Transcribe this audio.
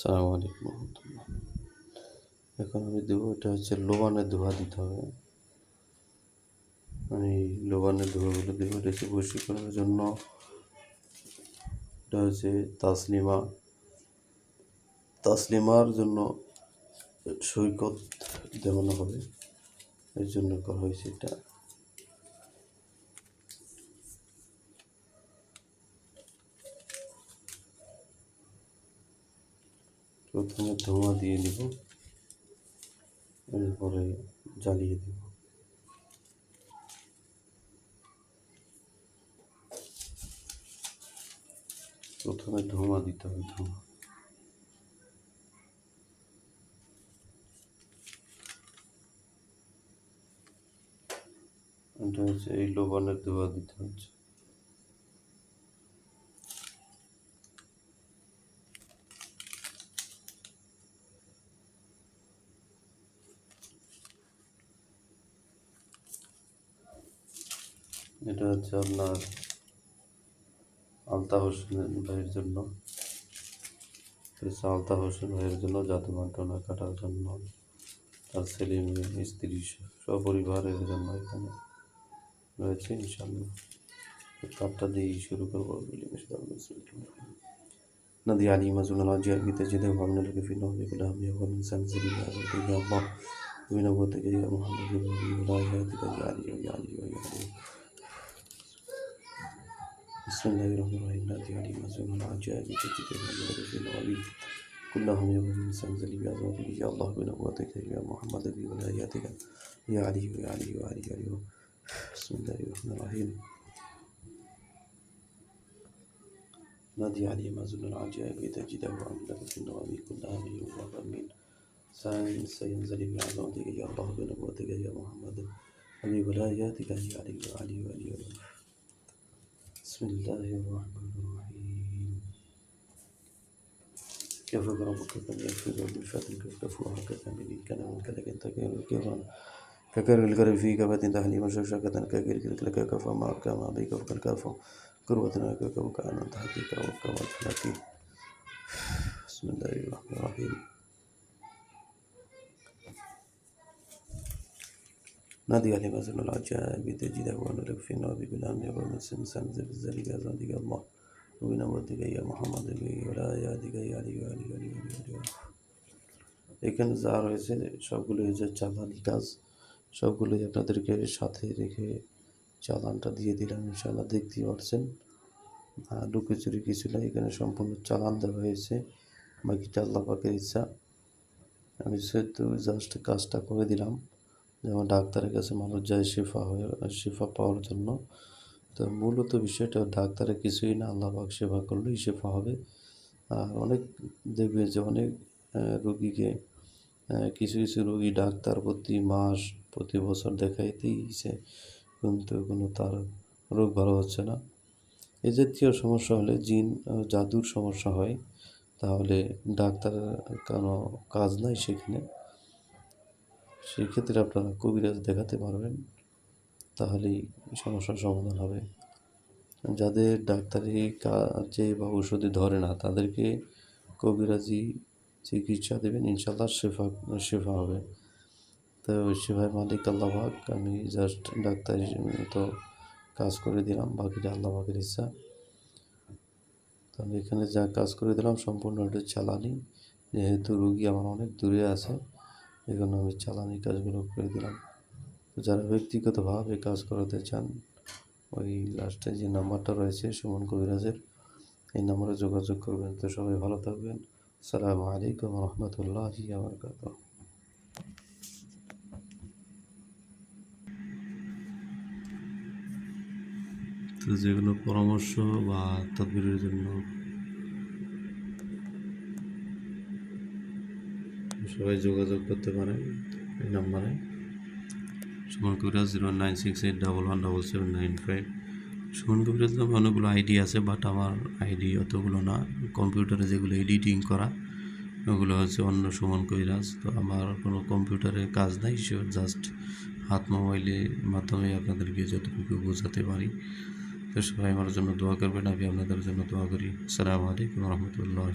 সালামু আলাইকুম এখন আমি দেবো, এটা হচ্ছে লোবানের ধোয়া দিতে হবে। আমি লোবানের ধোয়াগুলো দেবো এটা হচ্ছে বশীকরণের জন্য। এটা হচ্ছে তাসলিমা। তাসলিমার জন্য সৈকত দেওয়ানো হবে। এর জন্য করা হয়েছে এটা। প্রথমে ধোঁয়া দিয়ে নিব, এরপরে জ্বালিয়ে দেব। প্রথমে ধোঁয়া দিতে হবে, ধোঁয়া। এটা হচ্ছে এই লোবানের ধোঁয়া দিতে হচ্ছে। এটা হচ্ছে আপনার আলতা হোসেন ভাইয়ের জন্য হচ্ছে আলতা হোসেন ভাইয়ের জন্য জাতি মান্টনা কাটার জন্য তার ছেলে মেয়ে স্ত্রী সপরিবারের জন্য এখানে রয়েছে ইনশাল্লাহ তারটা দিয়েই শুরু করবো نادي علي مزون العجائب بتجده ومن لك في نوم بلام يوم من سنزل يا الله بنبوتك يا محمد ولاياتك يا علي يا علي يا علي بسم الله الرحمن الرحيم. لا تعلم أزوم العجائب كتبه المدرج الغبي كلهم يوم الإنسان زلي بعظمته يا الله بنبوتك يا محمد بولاياتك يا علي يا علي يا علي يا بسم الله الرحمن الرحيم. نادي علي مازن العجائب تجده عمدك في النوام كلها من يوم أمين. سائل سينزلي بعظمتك يا الله بنبوتك يا محمد بولاياتك يا علي يا علي يا علي, يا علي. بسم الله الرحمن الرحيم. كيف ربك كان يكفر بالفتن كيف كفوا هكذا من كان من كذا كنت كيف كيف ككر الكر في كبت تهلي مشوشة كتن ككر كل كل كفا ما كما بيك كل كفا كروتنا ككو كأن؟ تحقيق أو كما تحقيق بسم الله نادي علي مزل العجائب تجده ونلك في النار بالأمن ومن سمسم زلزال ذلك الله وبنبوتك يا محمد ولاياتك يا علي يا علي يا علي يا علي এখানে যা রয়েছে সবগুলো হচ্ছে চালানি কাজ সবগুলোই আপনাদেরকে সাথে রেখে চালানটা দিয়ে দিলাম ইনশাল্লাহ দেখতেই পারছেন লুকোচুরি কিছু না এখানে সম্পূর্ণ চালান দেওয়া হয়েছে বাকিটা আল্লাহ পাকের ইচ্ছা আমি সেহেতু জাস্ট কাজটা করে দিলাম যেমন ডাক্তারের কাছে মানুষ যায় শেফা হয়ে, শেফা পাওয়ার জন্য। তো মূলত বিষয়টা ডাক্তারের কিছুই না, আল্লাহ পাক সেবা করলেই শেফা হবে। আর অনেক দেখবে যে অনেক রোগীকে কিছু কিছু রোগী ডাক্তার প্রতি মাস, প্রতি বছর দেখাইতেইছে কিন্তু কোনো তার রোগ ভালো হচ্ছে না। এ জাতীয় সমস্যা হলে জিন জাদুর সমস্যা হয়। তাহলে ডাক্তারের কোনো কাজ নাই সেখানে। সেক্ষেত্রে আপনারা কবিরাজ দেখাতে পারবেন, তাহলেই সমস্যার সমাধান হবে। যাদের ডাক্তারি কাজে বা ওষুধে ধরে না, তাদেরকে কবিরাজি চিকিৎসা দেবেন ইনশাল্লাহ শেফা শেফা হবে। তো শেফায় মালিক আল্লাহাক আমি জাস্ট ডাক্তার তো কাজ করে দিলাম, বাকিটা আল্লাহাকের ইচ্ছা। তো আমি এখানে যা কাজ করে দিলাম, সম্পূর্ণ এটা চালানি। যেহেতু রুগী আমার অনেক দূরে আছে এজন্য আমি চালানি কাজগুলো করে দিলাম। তো যারা ব্যক্তিগতভাবে কাজ করাতে চান, ওই লাস্টে যে নাম্বারটা রয়েছে সুমন কবিরাজের, এই নাম্বারে যোগাযোগ করবেন। তো সবাই ভালো থাকবেন। সালামু আলাইকুম রহমতুল্লাহ বরকাত তো যেগুলো পরামর্শ বা তদবিরের জন্য সবাই যোগাযোগ করতে পারেন এই নাম্বারে। Suman Kabiraj zero nine six eight double one double seven nine five. Suman Kabiraj অনেকগুলো আইডি আছে, বাট আমার আইডি অতগুলো না। কম্পিউটারে যেগুলো এডিটিং করা, ওগুলো হচ্ছে অন্য সুমন কবিরাজ। তো আমার কোনো কম্পিউটারে কাজ নাই সে জাস্ট হাত মোবাইলের মাধ্যমে আপনাদেরকে যতটুকু বোঝাতে পারি। তো সবাই আমার জন্য দোয়া করবেন, আমি আপনাদের জন্য দোয়া করি। আসসালামু আলাইকুম রহমতুল্লাহ